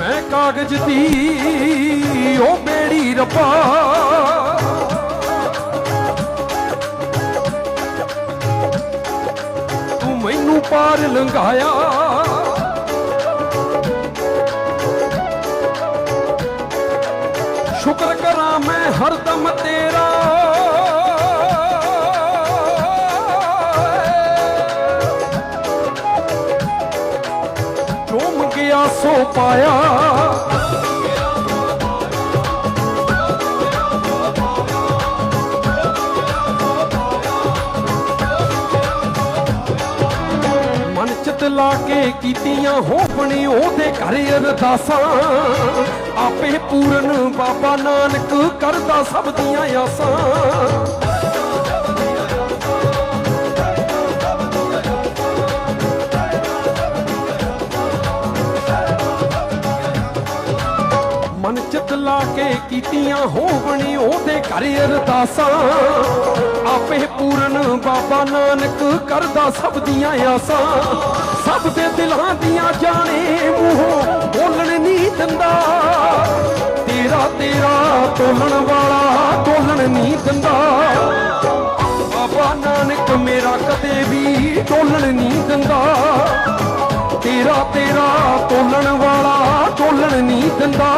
ਮੈਂ ਕਾਗਜ਼ ਦੀ ਉਹ ਬੇੜੀ ਰੱਬਾ। ਤੂੰ ਮੈਨੂੰ ਪਾਰ ਲੰਘਾਇਆ। ਸ਼ੁਕਰ ਕਰਾਂ ਮੈਂ ਹਰਦਮ ਤੇਰਾ। ਮੰਗਿਆ ਸੋ ਪਾਇਆ। ਮਨ ਚਿਤ ਲਾ ਕੇ ਕੀਤੀਆਂ ਹੋਪਣੀ ਉਹਦੇ ਘਰ ਅਰਦਾਸਾਂ। ਆਪੇ ਪੂਰਨ ਬਾਬਾ ਨਾਨਕ ਕਰਦਾ ਸਭ ਦੀਆਂ ਆਸਾਂ। ਮਨ ਚਿਤ ਲਾ ਕੇ ਕੀਤੀਆਂ ਹੋਵਣੀ ਉਹਦੇ ਘਰ ਅਰਦਾਸਾਂ। ਆਪੇ ਪੂਰਨ ਬਾਬਾ ਨਾਨਕ ਕਰਦਾ ਸਭ ਦੀਆਂ ਆਸਾਂ। ਸਭ ਦੇ ਦਿਲਾਂ ਦੀਆਂ ਜਾਣੇ ਮੂੰਹੋਂ ਬੋਲਣ ਨਹੀਂ ਦਿੰਦਾ। ਤੇਰਾ ਤੇਰਾ ਤੋਲਣ ਵਾਲਾ ਤੋਲਣ ਨਹੀਂ ਦਿੰਦਾ। ਬਾਬਾ ਨਾਨਕ ਮੇਰਾ ਕਦੇ ਵੀ ਤੋਲਣ ਨਹੀਂ ਦਿੰਦਾ। ਤੇਰਾ ਤੇਰਾ ਤੋਲਣ ਵਾਲਾ ਤੋਲਣ ਨਹੀਂ ਦਿੰਦਾ।